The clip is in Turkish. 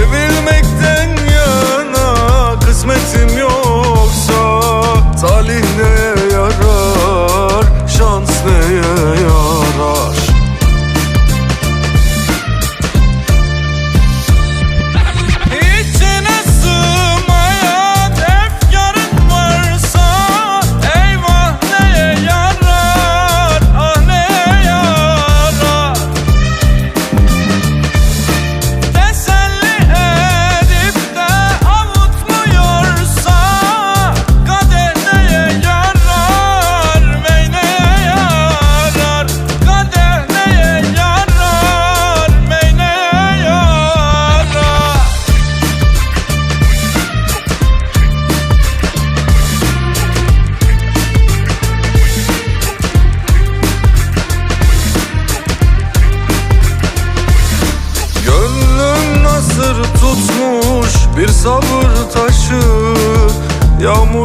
Sevil me Bir sabır taşı Yağmura